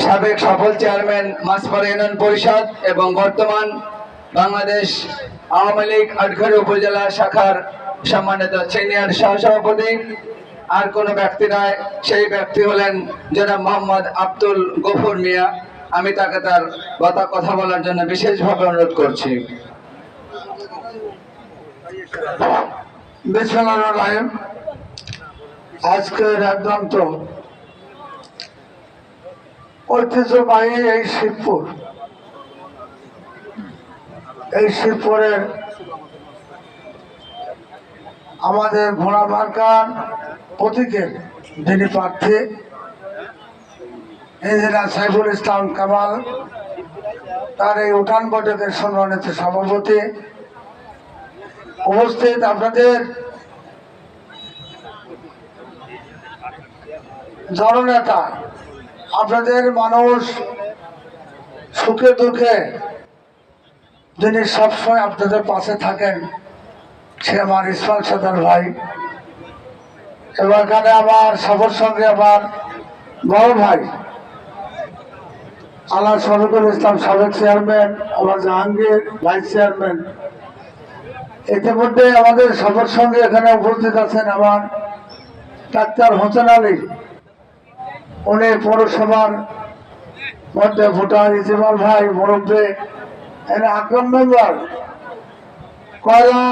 সাবেক সফল chairman Maspara union পরিষদ এবং বর্তমান বাংলাদেশ আওয়ামী লীগ আটঘাট উপজেলা শাখার সম্মানিত সিনিয়র সহসভাপতি। আর কোনো ব্যক্তি নয়, সেই ব্যক্তি হলেন জনাব মোহাম্মদ আব্দুল গফুর মিয়া। আমি তাকে তার কথা কথা বলার জন্য বিশেষভাবে অনুরোধ করছি। আজকের একদন্ত ঐতিহ্যবাহী এই শিবপুর। এই শিবপুরের আমাদের ঘোড়া মার্কার প্রতীকের যিনি প্রার্থী, ইঞ্জিনিয়ার সাইফুল ইসলাম কামাল, তার এই উঠান বৈঠকের সম্মানিত সভাপতি। উপস্থিত আপনাদের জননেতা আপনাদের মানুষ সুখে দুঃখে যিনি সবসময় আপনাদের পাশে থাকেন, সে আমার ইসমাল সদার ভাই। এবং এখানে আমার সবার সঙ্গে আমার বড় ভাই, আল্লাহ শফিকুল ইসলাম সাবেক চেয়ারম্যান আমার জাহাঙ্গীর ভাইস চেয়ারম্যান। ইতিমধ্যে আমাদের সবার সঙ্গে এখানে উপস্থিত আছেন আমার ডাক্তার হোসেন আলী। উনি পৌরসভার মধ্যে ভোটার ইজিমাল ভাই, মুরব্বী আকরম মেম্বার। কয়লা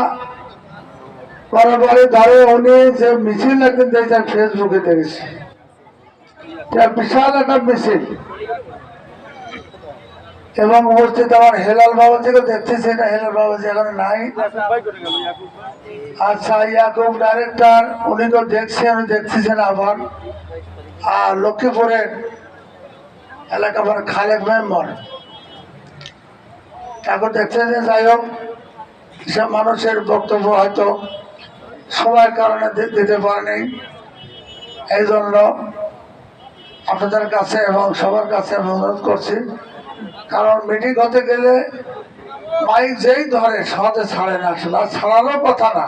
করাবাড়ি ধারে উনি যে মিছিল একদিন দেখছেন ফেসবুকে দেখেছি। বিশাল একটা মিছিল এবং উপস্থিত আমার হেলাল বাবাজিকে দেখতেছি না হেলাল বাবাজি এখানে নাই। আচ্ছা ইয়াকুব ডাইরেক্টর উনি তো দেখছে, উনি দেখতেছেন আবার। আর লক্ষ্মীপুরের এলাকা মানে খালেক মেম্বার। এখন দেখতে যে যাই হোক সে মানুষের বক্তব্য হয়তো সবার কারণে দিতে পারেনি। এই জন্য আপনাদের কাছে এবং সবার কাছে অনুরোধ করছি, কারণ মিটিং হতে গেলে মাইক যেই ধরে সহজে ছাড়ে না আসলে ছাড়ানোর কথা না।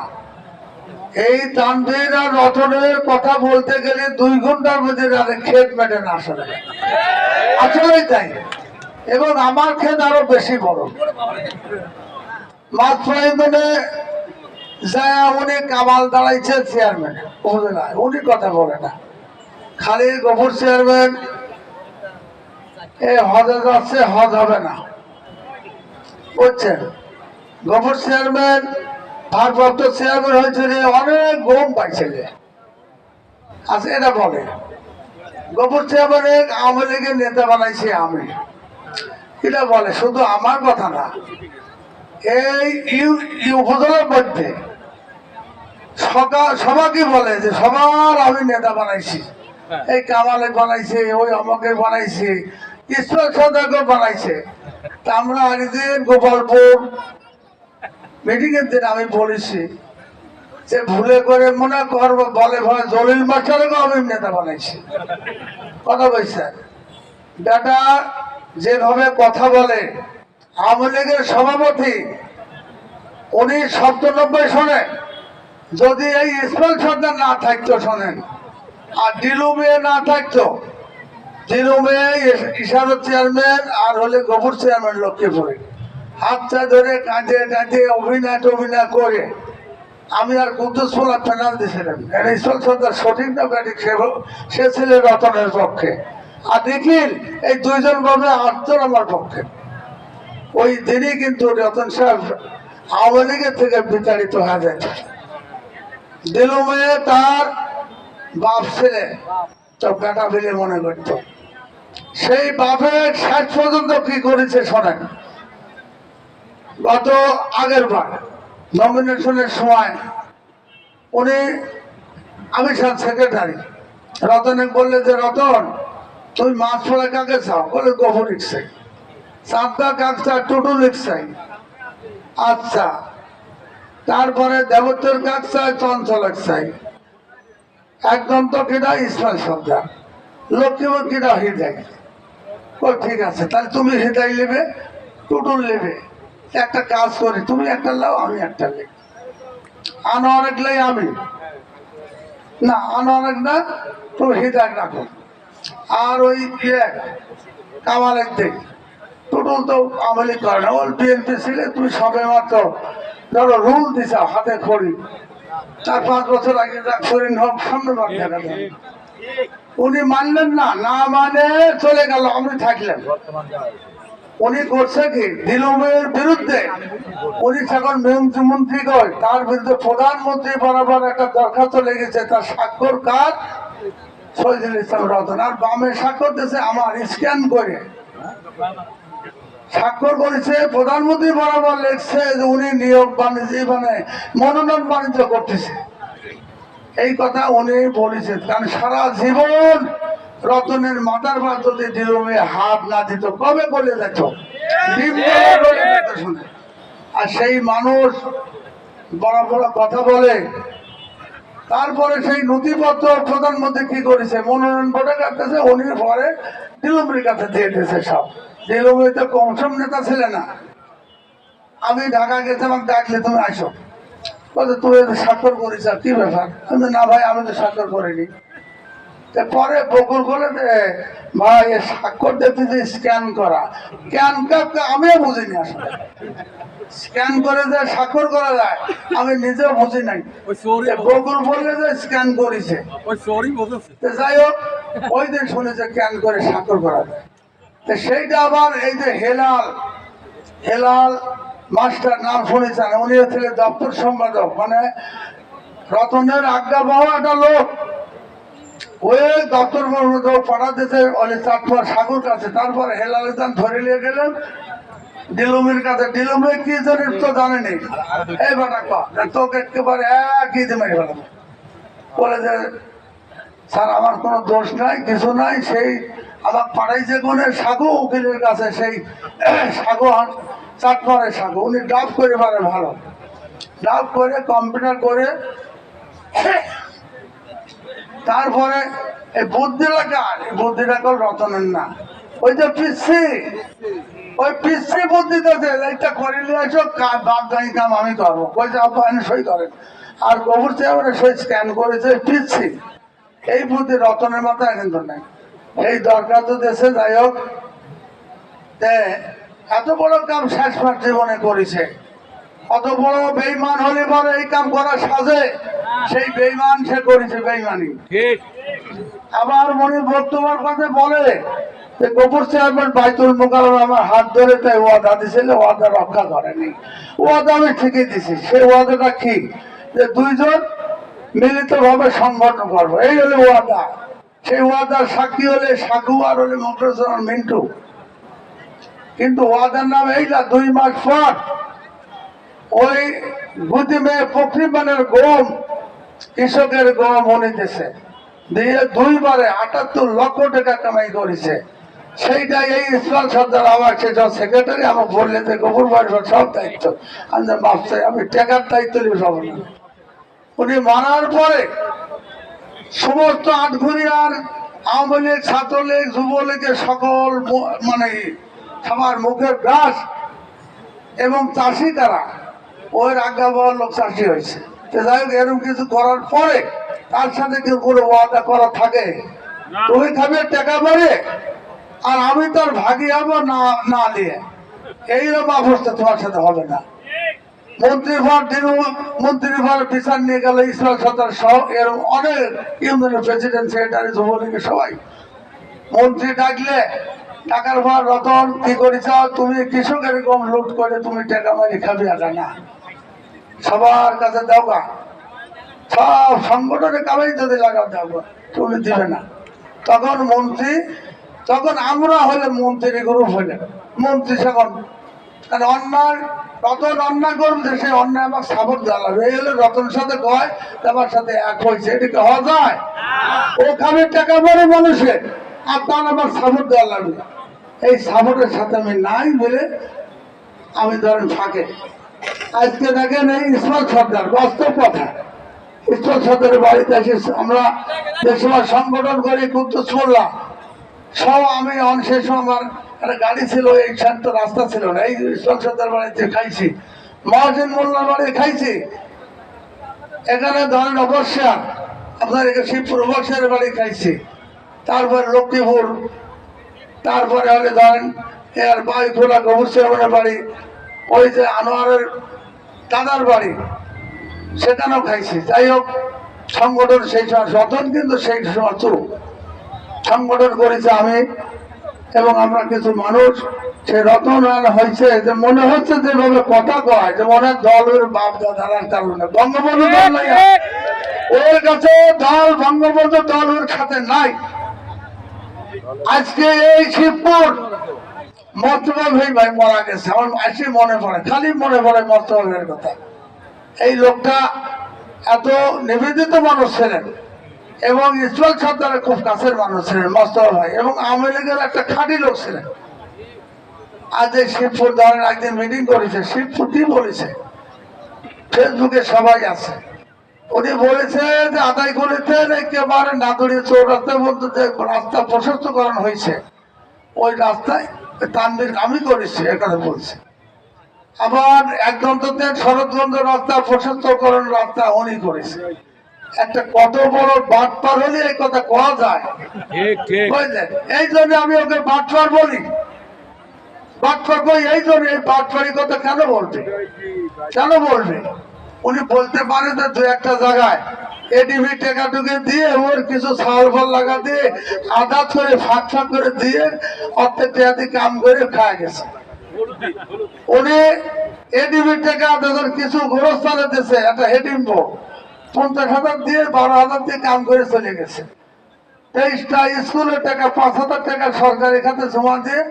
এই তানভীর আর রতনের কথা বলতে গেলে দুই ঘণ্টার মধ্যে তাদের ক্ষেত মেটে না আসলে আসলেই তাই। এবং আমার ক্ষেত আরও বেশি বড়। প্রয়োজনে যায় উনি কামাল দাঁড়াইছে চেয়ারম্যান উপজেলায় উনি কথা বলে না। খালি গোবর চেয়ারম্যান এ হজে যাচ্ছে, হজ হবে না। বুঝছেন? গোবর চেয়ারম্যান ভারপ্রাপ্ত চেয়ারম্যান হয়েছে যে অনেক গম পাইছে যে আচ্ছা এটা বলে। গোবর চেয়ারম্যান আওয়ামী লীগের নেতা বানাইছে আমি। এটা বলে শুধু আমার কথা না এই উপজেলার মধ্যে সকা সবাইকে বলে যে সবার আমি নেতা বানাইছি। এই কামালে বানাইছে ওই আমাকে বানাইছে ঈশ্বর সদাকে বানাইছে। তা আমরা একদিন গোপালপুর মিটিং এর দিন আমি বলেছি, যে ভুলে করে মনে করব, বলে ভয়, জলিল মাস্টারকে আমি নেতা বানাইছি। কথা বলছে বেটা যেভাবে কথা বলে, আওয়ামী লীগের সভাপতি, উনি সপ্তানব্বই সনে যদি এই ইসমাইল সর্দার না থাকতো শোনেন, আর ডিলু মেয়ে না থাকতো, ডিলুমে ইশারত চেয়ারম্যান আর হলে গোবর চেয়ারম্যান লক্ষ্মীপুরে। হাতটা ধরে কাঁদে কাঁদে অভিনয় টভিনয় করে। আমি আর কুদ্দুস ফোলা পেনাল দিয়েছিলাম ইসমাইল সর্দার সঠিক না সে ছিল রতনের পক্ষে। আর দেখিল এই দুইজন বাবু আটজন আমার পক্ষে। ওই দিনই কিন্তু রতন সাহেব আওয়ামী লীগের থেকে বিতাড়িত হয়ে যায়। দিলুমে তার বাপ ছেলে, তো বেটা বলে মনে করত। সেই বাপের শেষ পর্যন্ত কি করেছে শোনেন। গত আগের বার নমিনেশনের সময় উনি আমি স্যার সেক্রেটারি রতনে বললে যে, রতন, তুমি মাছ পড়ে কাকে চাও? বলে গোবর রিক্সাই চাঁদা কাকচা টুটু রিক্সাই আচ্ছা তারপরে দেবত্বের কাজ চাই চঞ্চল চাই একদম তো কিনা ইসমাইল সর্দার লক্ষ্মীপুর কিনা হৃদয়। ও ঠিক আছে, তাহলে তুমি হৃদয় নেবে টুটুল নেবে। একটা কাজ করি, তুমি একটা লাও আমি একটা লেখ আনো অনেক লাই আমি। না, আনো অনেক না তুমি হৃদয় রাখো। আর ওই ইয়ে কামালের দিক টোটাল তো আমলি করে না, ওর বিএনপি ছিলে, তুমি সবে মাত্র ধরো রুল দিছ, হাতে খড়ি। চার পাঁচ বছর আগে যা করিন হোক, সামনে দেখা উনি মানলেন না না মানে চলে গেল, আমি থাকলেন উনি করছে কি? দিলুমের বিরুদ্ধে। উনি যখন মন্ত্রী কয় তার বিরুদ্ধে প্রধানমন্ত্রী বরাবর একটা দরখাস্ত লেগেছে, তার স্বাক্ষর কাজ শহীদুল ইসলাম রতন। আর বামে স্বাক্ষর দিয়েছে আমার, স্ক্যান করে। স্বাক্ষর করেছে, প্রধানমন্ত্রী বরাবর লিখছে যে উনি নিয়োগ বাণিজ্য মানে মনোনয়ন বাণিজ্য করতেছে। এই কথা উনি বলেছেন, কারণ সারা জীবন রতনের মাথার ভাত যদি দিলমে হাত না দিত। কবে বলে শুনে। আর সেই মানুষ বড় বড় কথা বলে। তারপরে সেই নথিপত্র প্রধানমন্ত্রী কি করেছে? মনোনয়ন বোর্ডের কাছে উনি পরে দিলুমের কাছে দিয়ে দিয়েছে সব। দিলুমি তো কমসম নেতা ছিল না। আমি ঢাকা গেছে, আমাকে ডাকলে তুমি আসো। তুই স্বাক্ষর আর কি ব্যাপার? না ভাই, আমি তো স্বাক্ষর করিনি। পরে বকুল বলে যে, ভাই স্বাক্ষর দেখতে যে স্ক্যান করা স্ক্যান আমিও বুঝিনি আসলে। স্ক্যান করে যে স্বাক্ষর করা যায় আমি নিজেও বুঝি নাই। বকুল বললে যে স্ক্যান করেছে। যাই হোক ওই দিন শুনেছে স্ক্যান করে স্বাক্ষর করা যায়। তো সেইটা আবার এই যে হেলাল হেলাল মাস্টার নাম শুনেছেন উনি ছিলেন দপ্তর সম্পাদক। মানে রতনের আজ্ঞা পাওয়া একটা লোক। ওই দপ্তর সম্পাদক পাঠাতেছে অলি চাটপার সাগর কাছে। তারপরে হেলাল ইসলাম ধরে নিয়ে গেলেন। দিলুমের কাছে। দিলুমে কি জানিস তো জানেনি এই বাটা কা তোকে একেবারে একই দিয়ে মেরে ফেলাবো। বলে যে, স্যার, আমার কোনো দোষ নাই, কিছু নাই। সেই আমার পাড়াই যে কোনে সাগু উকিলের কাছে, সেই সাগু চাটমারের সাগু। উনি ডাব করে পারে ভালো। ডাব করে, কম্পিউটার করে তারপরে এই বুদ্ধিটা কার? এই বুদ্ধিটা কল রতনের না ওই যে পিসি। ওই পিসি বুদ্ধি দিতে এইটা করে নিয়ে আসো বাদ কাম আমি করব ওই যে এনে সই করেন আর গোবর চেয়ারে সই স্ক্যান করেছে পিসি। এই বুদ্ধি রতনের মাথায় কিন্তু নেই। এই দরকার তো দেশে, যাই হোক। তে, এত বড় কাম শেষ জীবনে করেছে। অত বড় বেইমান হলে পরে এই কাম করা সাজে সেই বেইমান সে করেছে বেইমানি ঠিক। আবার মনে বর্তমান কথা বলে যে গোবর চেয়ারম্যান বাইতুল মোকারম আমার হাত ধরে তাই ওয়াদা দিছিল ওয়াদা রক্ষা করেনি। ওয়াদা আমি ঠিকই দিছি। সেই ওয়াদাটা কি? যে দুইজন মিলিত ভাবে সংগঠন করব। এই হলো ওয়াদা। সেই ওয়াদার সাক্ষী হলে সাকু আর হলে মকরসন মিন্টু। কিন্তু ওয়াদার নাম এইটা দুই মাস পর ওই গুদিমে পক্ষিমানের গম কৃষকের গম উনি দিছে দিয়ে দুইবারে আটাত্তর লক্ষ টাকা কামাই করেছে। সেইটা এই ইসলাম সর্দার আমার সে সেক্রেটারি আমার বললে যে গোবর বাড়ির সব দায়িত্ব। আমি চাই, আমি টাকার দায়িত্ব নিয়ে সব উনি মারার পরে সমস্ত আটঘরিয়ার আওয়ামী লীগ ছাত্রলীগ যুবলীগের সকল মানে সবার মুখের গ্রাস এবং চাষি তারা ওই আজ্ঞা পাওয়ার লোক চাষি হয়েছে। তো যাই হোক এরকম কিছু করার পরে তার সাথে কেউ কোনো ওয়াদা করা থাকে? তুমি খাবে টাকা পরে আর আমি তোর ভাগি হব না না দিয়ে এইরকম অবস্থা তোমার সাথে হবে না। মন্ত্রী ভার দিন মন্ত্রী ভার বিচার নিয়ে গেল ইসলাম সরকার সহ এরকম অনেক ইউনিয়নের প্রেসিডেন্ট সেক্রেটারি যুবলীগের সবাই। মন্ত্রী ডাকলে টাকার ভার রতন কি করেছ? তুমি কৃষকের কম লুট করে তুমি টাকা মারি খাবি আগে না। সবার কাছে দাও গা। সব সংগঠনে কামাই যদি লাগাও দাও গা, তুমি দিবে না। তখন মন্ত্রী তখন আমরা হলে মন্ত্রী গ্রুপ হলে মন্ত্রী তখন কারণ অন্যায় রতন অন্যায় করবে সে অন্যায় আমার সাপোর্ট জ্বালাবে এই হলে রতনের সাথে কয় যে আমার সাথে এক হয়েছে। এটাকে হওয়া যায়? ও খাবে টাকা পরে মানুষের আর তার আমার সাপোর্ট দেওয়া লাগবে। এই সাপোর্টের সাথে আমি নাই বলে আমি ধরেন ফাঁকে। আজকে দেখেন এই ইসমাল সর্দার বাস্তব কথা। ইসমাল সর্দারের বাড়িতে এসে আমরা যে সময় সংগঠন করে কুদ্দুস মোল্লা সব আমি অনশেষ আমার একটা গাড়ি ছিল, এই শান্ত রাস্তা ছিল না, এই ইসমাল সর্দার বাড়িতে খাইছি। মহাজেন মোল্লার বাড়ি খাইছি। এখানে ধরেন অবশ্যা আপনার এখানে শিবপুর অবশ্যের বাড়ি খাইছি। তারপরে লক্ষ্মীপুর, তারপরে হলে ধরেন এর বাড়ি খোলা গবুসেবনের বাড়ি ওই যে আনোয়ারের দাদার বাড়ি, সেখানেও খাইছি। যাই হোক, সংগঠন সেই সময় রতন কিন্তু সেই সময় তো সংগঠন করেছে আমি এবং আমরা কিছু মানুষ, সে রতন হয়েছে, যে মনে হচ্ছে যেভাবে কথা কয়, যে মনে দলের বাপ দাদার কারণে বঙ্গবন্ধু দল ওর কাছে দল বঙ্গবন্ধু দল ওর খাতে নাই। আজকে এই শিবপুর মতবা ভাই ভাই মারা গেছে। আমার আসি মনে পড়ে, খালি মনে পড়ে ভাইয়ের কথা। এই লোকটা এত নিবেদিত মানুষ ছিলেন এবং ইসমাল সর্দারের খুব কাছের মানুষ ছিলেন মস্তফা ভাই এবং আওয়ামী লীগের একটা খাঁটি লোক ছিলেন। আজ এই শিবপুর ধরেন একদিন মিটিং করেছে, শিবপুর কি বলেছে? ফেসবুকে সবাই আছে। উনি বলেছে যে, আদায় করেছেন একেবারে নাদুরি চৌরাস্তার মধ্যে রাস্তা প্রশস্তকরণ হয়েছে, ওই রাস্তায় তানবির আমি করেছি এখানে বলছে। আবার একদম তো শরৎগঞ্জ রাস্তা প্রশস্তকরণ রাস্তা উনি করেছে। একটা কত বড় বাটপার হলে এই কথা কওয়া যায়? বুঝলেন? এই জন্য আমি ওকে বাটপার বলি। বাটপার কই? এই জন্য এই বাটপারি কথা কেন বলবে? কেন বলবে? উনি বলতে পারে যে দু একটা জায়গায় এডিবি টাকা টুকে দিয়ে ওর কিছু ফল লাগা দিয়ে আদাত করে, ফাঁক ফাঁক করে দিয়ে অর্ধেক কাম করে খায় গেছে। উনি এডিবি টাকা তাদের কিছু গোরস্থানে দিয়েছে, একটা হেডিম্ব পঞ্চাশ হাজার দিয়ে বারো হাজার দিয়ে কাম করে চলে গেছে। তেইশটা স্কুলের টাকা পাঁচ হাজার টাকা সরকারি খাতে জমা দিয়ে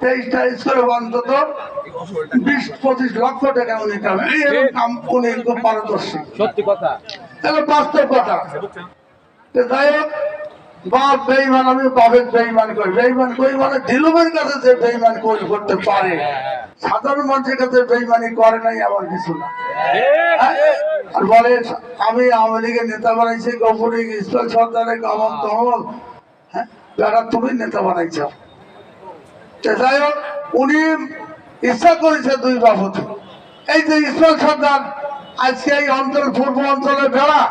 তেইশটা স্কুলে অন্তত বিশ পঁচিশ লক্ষ টাকা উনি কাম উনি পারদর্শী। সত্যি কথা। তাহলে বাস্তব কথা। যাই হোক বাপ বেইমান আমি বাপের বেইমান করি। বেইমান করি মানে দিলুমের কাছে যে বেইমান করি করতে পারে, সাধারণ মানুষের কাছে বেইমানি করে নাই আমার কিছু না? আর বলে, আমি আওয়ামী লীগের নেতা বানাইছি, গফুরি ইসলাম সর্দারের গমন তহমল হ্যাঁ? বেটা, তুমি নেতা বানাইছ। যাই হোক, উনি ইচ্ছা করেছে দুই বাবুতে এই যে ইসলাম সর্দার আজকে এই অঞ্চল, পূর্ব অঞ্চলে বেড়া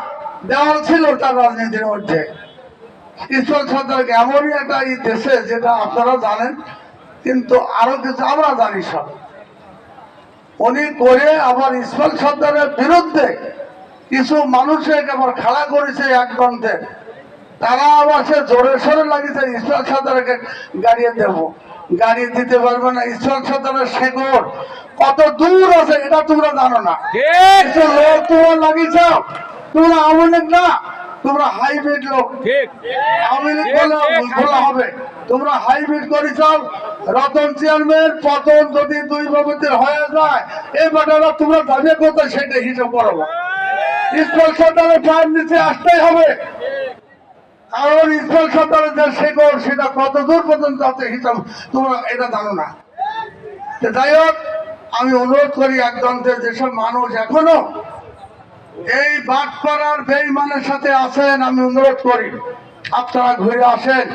দেওয়া ছিল তার রাজনীতির মধ্যে। ঈশ্বর সর্দারকে এমনই একটা এই দেশে যেটা আপনারা জানেন কিন্তু আরও কিছু আমরা জানি সব। উনি করে আবার ইসমাল সর্দারের বিরুদ্ধে কিছু মানুষের আবার খাড়া করেছে এক গ্রন্থে তারা আবার সে জোরে সোরে লাগিয়েছে ইসমাল সর্দারকে গাড়িয়ে দেব। গাড়ি দিতে পারবে না ইসমাল সর্দারের শেকড় কত দূর আছে এটা তোমরা জানো না। ঠিক। কিছু লোক তোমরা লাগিয়েছ তোমরা আওয়ামী না। তোমরা হাইব্রিড লোক। ঠিক। লীগ বলে হবে। তোমরা হাইব্রিড করেছ রতন চেয়ারম্যান পতন যদি দুই বাবুদের হয়ে যায় এই ব্যাটারা তোমরা দাবি করতে সেটা হিসাব করব স্কুল সরকারের পায়ের নিচে আসতেই হবে। কারণ স্কুল সরকারের যে শেকড় সেটা কত দূর পর্যন্ত আছে হিসাব তোমরা এটা জানো না। যাই হোক আমি অনুরোধ করি একদন্তের যেসব মানুষ এখনও এই বাটপাড়ার বেইমানের সাথে আছেন আমি অনুরোধ করি। আপনারা ঘুরে আসেন।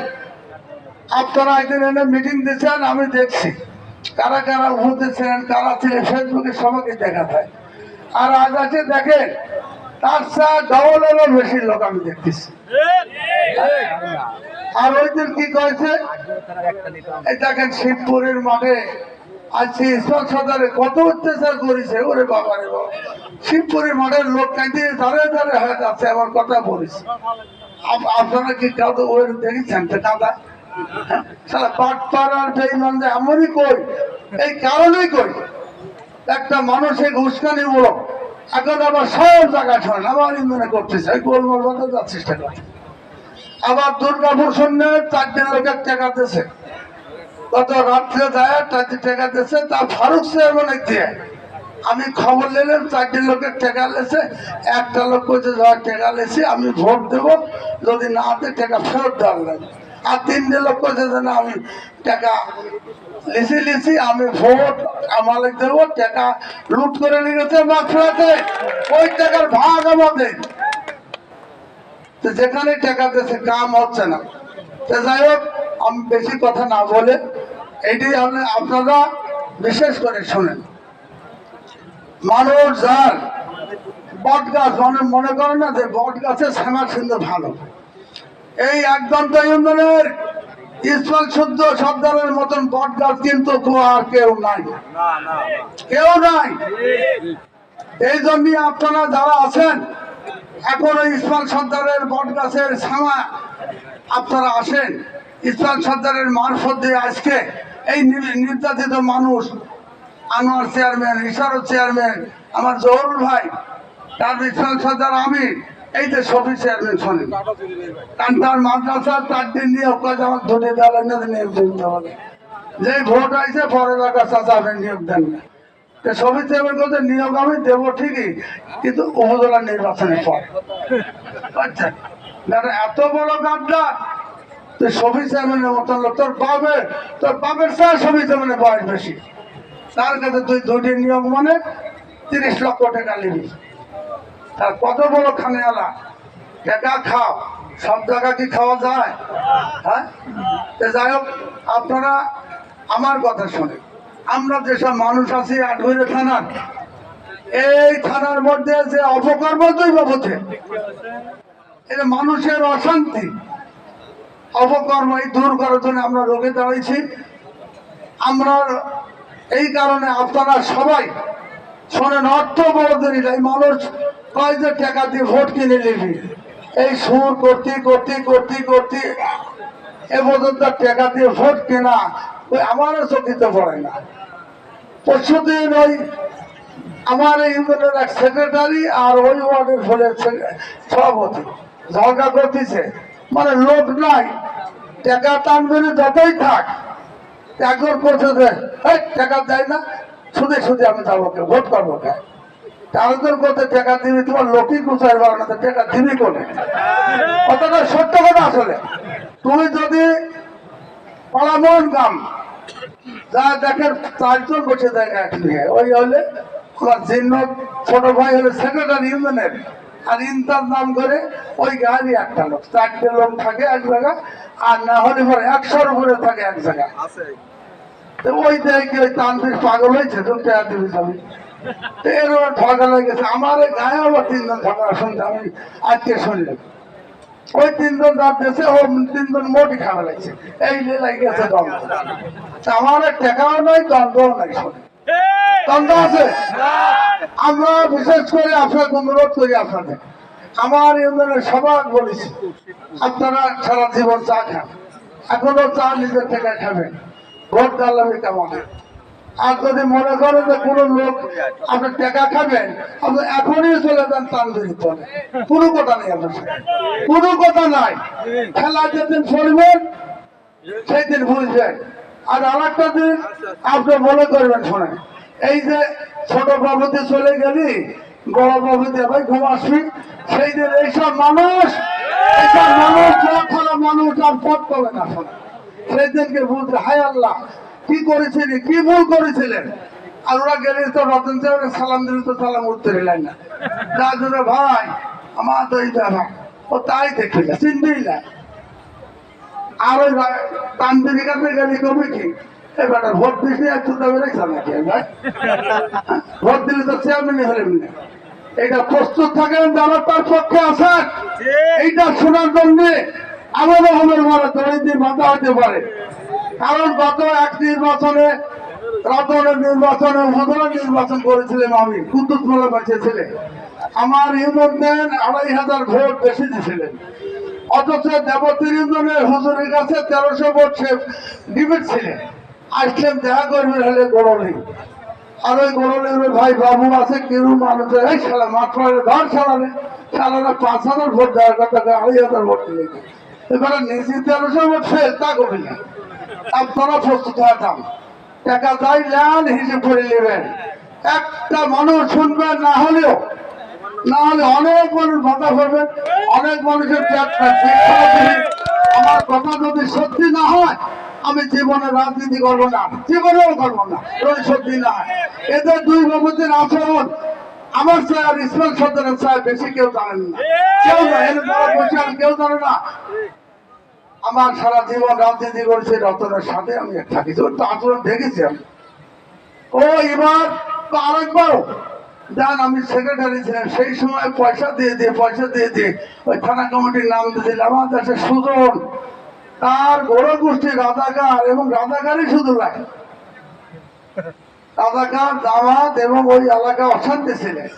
আপনারা একদিন এনে মিটিং দিচ্ছেন আমি দেখছি। কারা কারা উপস্থিত ছিলেন, কারা ছিলেন ফেসবুকে সবাইকে দেখা যায়। আর আজ আছে, দেখেন, তার চা ডবলেরও বেশি লোক আমি দেখতেছি। আর ওই দিন কি কয়েছে এই দেখেন, শিবপুরের মাঠে ঈশ্বর সদারে কত অত্যাচার করেছে, ওরে বাবা রে বাবা। শিবপুরের মাঠের লোক কাঁদিয়ে দাঁড়িয়ে দাঁড়িয়ে, হয়ে, যাচ্ছে আমার কথা বলিস। আপনারা কি কাউকে দেখেছেন হ্যাঁ? যে এমনই কই? এই কারণেই কই? একটা মানুষের উস্কানি মূলক। এখন আবার সব জায়গা শোনেন ইন্ধনে করতেছে গোলমাল বাধা যাওয়ার আবার দুর্গাপুর সন্ধ্যে চারটে লোকের টাকা গত রাত্রে যায় চারটে টাকা দিয়েছে, তা ফারুক চেয়ারম্যান দিয়ে আমি খবর নিলাম, চারটে লোকের টাকা লেছে একটা লোক কইছে যাওয়ার টাকা লেছে আমি ভোট দেব, যদি না দেয় টাকা ফেরত দেওয়ার লাগে আর তিনটে লোক কইছে যে, না, আমি টাকা লিসি লিসি আমি ভোট আমাদের দেবো টাকা লুট করে নিয়ে গেছে মাত্রাতে ওই টাকার ভাগ আমাদের। যেখানে টাকা দিয়েছে, কাম হচ্ছে না। যাই হোক, আমি বেশি কথা না বলে এটি আপনি- আপনারা বিশেষ করে শোনেন। মানুষ যার বট গাছ মানে মনে করেন না যে বট গাছের শ্যামা সুন্দর ভালো। এই একদন্ত ইউনিয়নের ইসমাল শুদ্ধ সর্দারের মতন বট গাছ কিন্তু আর কেউ নাই। কেউ নাই। এই জন্য আপনারা যারা আছেন এখন ওই ইসমাল সর্দারের বট গাছের ছামা আপনারা আসেন। ইসমাল সর্দারের মারফত দিয়ে আজকে এই নির্যাতিত মানুষ, আনোয়ার চেয়ারম্যান, ইশারত চেয়ারম্যান, আমার জহরুল ভাই, তার সর্দার আমি এই যে শফি চেয়ারম্যান শোনেন তার মাদ্রাসা চার দিন নিয়ে কাজ আমার ধরে দেওয়া না নিয়োগ দিতে হবে। যে ভোট আইছে পরে চাচা আপনি নিয়োগ দেন না। তো শফি চেয়ারম্যান বলতে নিয়োগ আমি দেবো ঠিকই, কিন্তু উপজেলা নির্বাচনের পর। আচ্ছা এত বড় গাড্ডা মতন লোক, তোর তোর স্যার বয়স বেশি। কাছে তুই মানে তিরিশ লক্ষ টাকা কত বড় খাও। সব কি খাওয়া যায়? হ্যাঁ? যাই হোক, আপনারা আমার কথা শোনেন। আমরা যেসব মানুষ আছি, আটঘরে থানার, এই থানার মধ্যে যে অপকর্ম দুই বাবদে এটা মানুষের অশান্তি। অপকর্ম এই দূর করার জন্য আমরা রোগে দাঁড়িয়েছি আমরা এই কারণে আপনারা সবাই শোনেন, অর্থ বড় দেরি এই মানুষ কয় যে টাকা দিয়ে ভোট কিনে নিবি? এই সুর করতে করতে করতে করতে এ পর্যন্ত টাকা দিয়ে ভোট কেনা ওই আমারও চকিতে পড়ে না। পরশু দিন ওই আমার ইউনিয়নের এক সেক্রেটারি আর ওই ওয়ার্ডের ফলের সভাপতি, ঝগড়া করতেছে। মানে লোক নাই। টাকা টানবে না যতই থাক একজন করছে যে "এই, টাকা দেয় না শুধু শুধু আমি যাব কে? ভোট করব কে? আরেকজন করতে টাকা দিবি তোমার লোকই টাকা দিবি সত্য কথা আসলে। তুমি যদি পালামন গাম যা দেখেন চারজন বসে দেয় ওই হলে আমার জিন্ন ছোট ভাই হলে সেক্রেটারি ইউনিয়নের আর ইন্টার নাম করে ওই গাড়ি একটা লোক চারটে লোক থাকে এক জায়গায় আর না হলে পরে একশোর উপরে থাকে এক জায়গায় তো ওই দেখে ওই তান্ত্রিক পাগল হয়েছে তো টাকা দিবি যাবি এরও ঠগা হয়ে গেছে। আমার গায়ে আবার তিনজন শুনতে আমি আজকে শুনলাম। ওই তিনজন দাঁত দিয়েছে ও তিনজন মোটি খাওয়া লাগছে। এই লাগে গেছে দ্বন্দ্ব আমার টাকাও নাই দ্বন্দ্বও নাই শোনে আমরা বিশেষ করে আপনার অনুরোধ করি আপনাদের। আমার ইউনিয়নের সবাই বলেছি, আপনারা সারা জীবন চা খান। এখনও চা নিজের থেকে খাবেন। ভোট দালামি কেমন? আর যদি মনে করেন যে কোনো লোক আপনার টাকা খাবেন, আপনি এখনই চলে যান তান্দুরি চলে কোনো কথা নেই আপনার। কোনো কথা নাই। খেলা যেদিন পড়বেন সেই দিন বুঝবেন। আর আরেকটা দিন আপনি মনে করবেন, শোনেন। এই যে ছোট বাবুতে চলে গেলি, বড় বাবুতে ভাই ঘুম আসবি। সেই দিন এইসব মানুষ এইসব মানুষ লক্ষণা মানুষ আর পথ পাবে না সেই দিনকে বুঝতে হায় আল্লাহ, কি করেছিলেন কি ভুল করেছিলেন? আর ওরা গেলে তো রতন চেয়ারে সালাম দিলে তো সালাম উঠতে দিলেন না। রাজুরে ভাই, আমার তো এই ব্যাপার ও তাই দেখি না চিনবেই না। আর ওই ভাই তান্ত্রিক গেলে কমে কি? এবার ভোট নাকি ভোট দিলে তো হলেন না। এটা প্রস্তুত থাকেন তার পক্ষে এইটা শোনার জন্য আমারও হবে মারা বাধা হতে পারে। কারণ গত এক নির্বাচনে রতনের নির্বাচনে উপজেলা নির্বাচন করেছিলাম আমি কুদ্দুস মেলা বাঁচিয়েছিলেন আমার ইউনিয়ন আড়াই হাজার ভোট বেশি দিয়েছিলেন। অথচ দেবতীর ইউনিয়নের হুজুরের কাছে তেরোশো ভোট সে ডিবেট ছিলেন। আসলেন দেখা করবেন হলে গরমে। আর ওই গরমে ভাই বাবু আছে কেউ মানুষের এই সালা মাত্র ধর সালানে সালানে পাঁচ হাজার ভোট দেওয়ার কথা আড়াই হাজার ভোট দিলে। এবারে নিজে তেরোশো ফেল তা করবে না। আপনারা প্রস্তুত হতাম টাকা যাই নেন হিসেব করে নেবেন একটা মানুষ শুনবে, না হলেও না হলে অনেক মানুষ ভাতা করবেন অনেক মানুষের আমার কথা যদি সত্যি না হয় আমি জীবনে রাজনীতি করব না, জীবনেও করব না সত্যি না এদের দুই বাবুদের আচরণ, আমার চেয়ে আর ইসমাইল সর্দারের চেয়ে বেশি কেউ জানেন না। কেউ জানে এর বড় বসে কেউ জানে না। আমার সারা জীবন রাজনীতি করেছে রতনের সাথে আমি থাকি তো আচরণ দেখেছি আমি। ও, এবার তো আরেকবারও। যান আমি সেক্রেটারি ছিলাম, সেই সময় পয়সা দিয়ে দিয়ে, পয়সা দিয়ে দিয়ে ওই থানা কমিটির নাম দিয়েছিলাম, আমার দেশে সুজন। তার বড় গোষ্ঠী রাজাকার এবং রাজাকারই শুধু লাগে রাজাকার দামাত এবং ওই এলাকা অশান্তি ছিলেন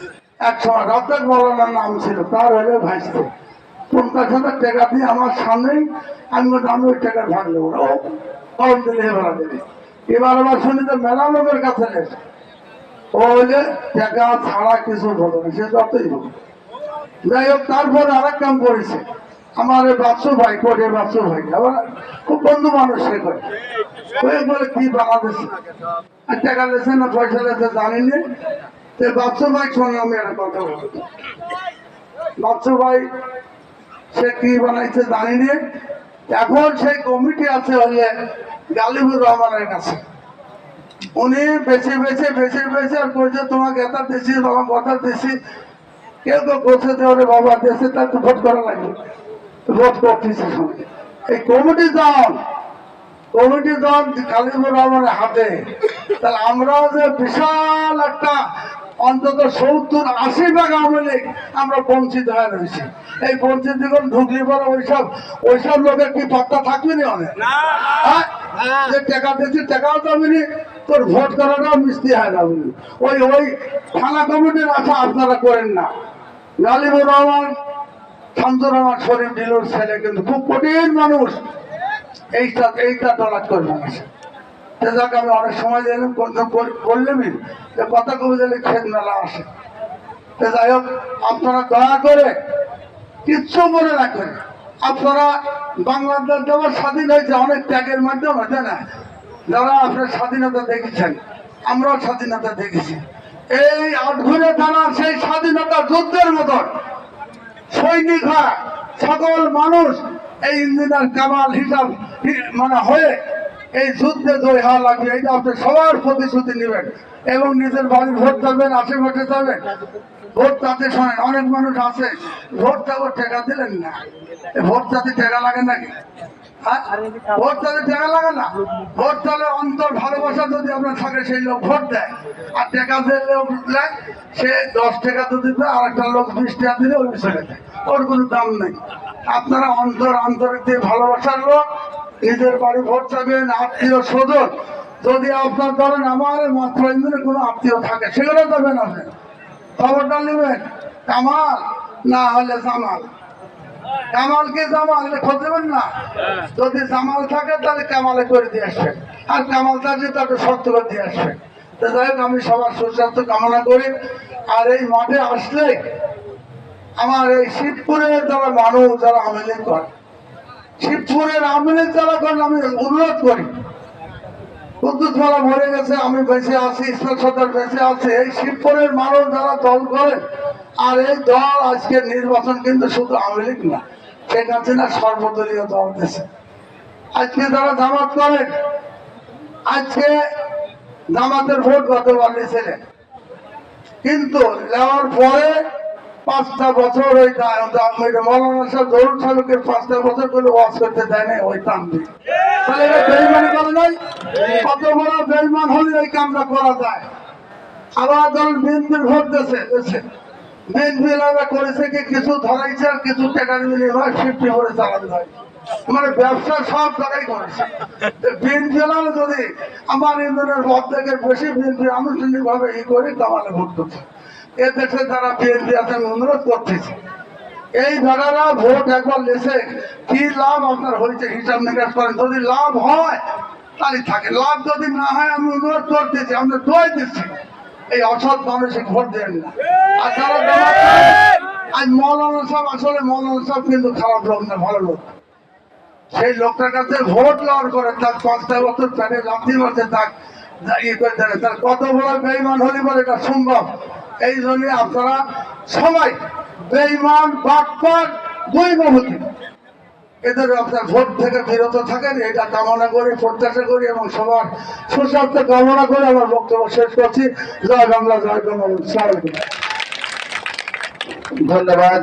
এক সময় রাজাক মৌলানার নাম ছিল, তার হলে ভাইসতে পঞ্চাশ হাজার টাকা দিয়ে আমার সামনেই আমি আমি ওই টাকা ভাগ নেব। ও কলম দিলে এবার দেবে। এবার আবার শুনি যে মেলা লোকের কাছে গেছে। ও হইলে টাকা ছাড়া কিছু বলো না, সে যতই হোক। যাই হোক, তারপরে আর এক কাম করেছে। আমার বাচ্চু ভাই কোটে বাচ্চু ভাই। আবার খুব বন্ধু মানুষ সে করে। ওই বলে, কি বাংলাদেশ? টাকা লেছে না, পয়সা লেছে, জানি না। তো বাচ্চু ভাই সঙ্গে আমি একটা কথা বলব বাচ্চু ভাই, সে কি বানাইছে জানি না। এখন সেই কমিটি আছে হলে গালিবুর রহমানের কাছে। উনি বেছে বেছে বেছে বেছে আর কইছে তোমাকে এটা দিছি, তোমাকে কথা দিছি। কেউ তো বলছে যে, ওরে বাবা, দেশে তার তো ভোট করা লাগবে। ভোট করতেছে। এই কমিটি দল কমিটি দল কালিমুর রহমানের হাতে তাহলে আমরাও যে বিশাল একটা অন্তত সত্তর আশি ভাগ আওয়ামী লীগ আমরা বঞ্চিত হয়ে রয়েছি এই বঞ্চিত যখন ঢুকলি পরে ওইসব ওইসব লোকের কি পাত্তা থাকবে না অনেক হ্যাঁ? যে টাকা দিচ্ছি টাকাও যাবে নি তোর ভোট করাটাও মিষ্টি হয়ে যাবে। ওই ওই থানা কমিটির আশা আপনারা করেন না গালিবুর রহমান শামসুর রহমান শরীফ ডিলোর ছেলে কিন্তু খুব কঠিন মানুষ। এইটা এইটা ডলার করে মানুষ যাক, আমি অনেক সময় দিলাম বললেমই যে কথা কবে দিলে খেত মেলা আসে। তো যাই হোক, আপনারা দয়া করে কিচ্ছু মনে রাখবেন আপনারা বাংলাদেশ যেমন স্বাধীন হয়েছে, অনেক ত্যাগের মাধ্যমে তাই না। যারা আপনার স্বাধীনতা দেখেছেন, আমরাও স্বাধীনতা দেখেছি। এই আটঘুরে থানার সেই স্বাধীনতা যুদ্ধের মতন সৈনিক হয় সকল মানুষ এই ইঞ্জিনিয়ার কামাল হিসাব মানে হয়ে এই যুদ্ধে জয় হওয়া লাগবে। এইটা আপনি সবার প্রতিশ্রুতি নেবেন এবং নিজের বাড়ির ভোট দেবেন আশেপাশে যাবেন ভোট তাতে শোনেন, অনেক মানুষ আছে, ভোট তাকে ঠেকা দিলেন না। ভোট তাতে ঠেকা লাগে নাকি? ভোট তাতে টাকা লাগে না। ভোট তাহলে অন্তর ভালোবাসা যদি আপনার থাকে, সেই লোক ভোট দেয়। আর টাকা দিলে লোক দেয় সে দশ টাকা তো দিবে আর একটা লোক বিশ টাকা দিলে ওই ছেড়ে দেয়। ওর কোনো দাম নেই। আপনারা অন্তর আন্তরিক দিয়ে ভালোবাসার লোক, নিজের বাড়ি ভোট চাবেন আত্মীয় স্বজন। যদি আপনার ধরেন আমার মাত্র ইন্দিনের কোনো আত্মীয় থাকে, সেগুলো দেবেন আপনি। খবরটা নেবেন। কামাল, না হলে জামাল। কামালকে জামাল খোঁজবেন খোঁজ দেবেন না? যদি জামাল থাকে তাহলে কামালে করে দিয়ে আসবেন। আর কামাল থাকলে তাকে শক্ত করে দিয়ে আসবেন। তো যাই হোক আমি সবার সুস্বাস্থ্য কামনা করি। আর এই মাঠে আসলে আমার এই শিবপুরে যারা মানুষ যারা আমেলিক করে শিবপুরের আমেলিক যারা করেন আমি অনুরোধ করি কুদ্দুস মালা মরে গেছে, আমি বেঁচে আছি ইসলাম সর্দার বেঁচে আছে। এই শিবপুরের মানুষ যারা দল করেন আর এই দল আজকে নির্বাচন কিন্তু শুধু আওয়ামী লীগ না শেখ হাসিনা সর্বদলীয় দল দেশে আজকে যারা জামাত করেন আজকে জামাতের ভোট গতবার নিয়েছিলেন কিন্তু নেওয়ার পরে পাঁচটা বছর ওই মৌলানা সাহেব দরুদ সাহেবকে পাঁচটা বছর করে ওয়াজ করতে দেয় ওই তান্দি তাহলে এটা বেইমানি করে নাই? কত বড় বেইমান হলে কামটা করা যায়? আবার ভোট মানে ব্যবসা সব জায়গায় যদি আমার ইন্ধনের অর্ধেকের বেশি বিএনপি আনুষ্ঠানিক ভাবে ই করে কামালে ভোট করছে এ যারা বিএনপি আছে, আমি অনুরোধ করতেছি। এই দাদারা ভোট একবার লেসে কি লাভ আপনার হয়েছে হিসাব নিকাশ করেন? যদি লাভ হয়, তাহলে থাকে। লাভ যদি না হয়, আমি অনুরোধ করতেছি, আমরা দোয়াই দিচ্ছি। এই অসৎ মানুষে ভোট দেন না। আর যারা আজ মৌলানা সাহেব, আসলে মৌলানা সাহেব কিন্তু খারাপ লোক না, ভালো লোক। সেই লোকটার কাছে ভোট লড় করে তার পাঁচটা বছর প্যানে লাথি মারছে তার কত বড় বেইমান হলে বলে এটা সম্ভব? এই জন্য আপনারা সবাই বেইমান এদের আপনার ভোট থেকে বিরত থাকেন, এটা কামনা করি, প্রত্যাশা করি এবং সবার সুস্বাস্থ্য কামনা করে আমার বক্তব্য শেষ করছি। জয় বাংলা জয় বাংলা ধন্যবাদ।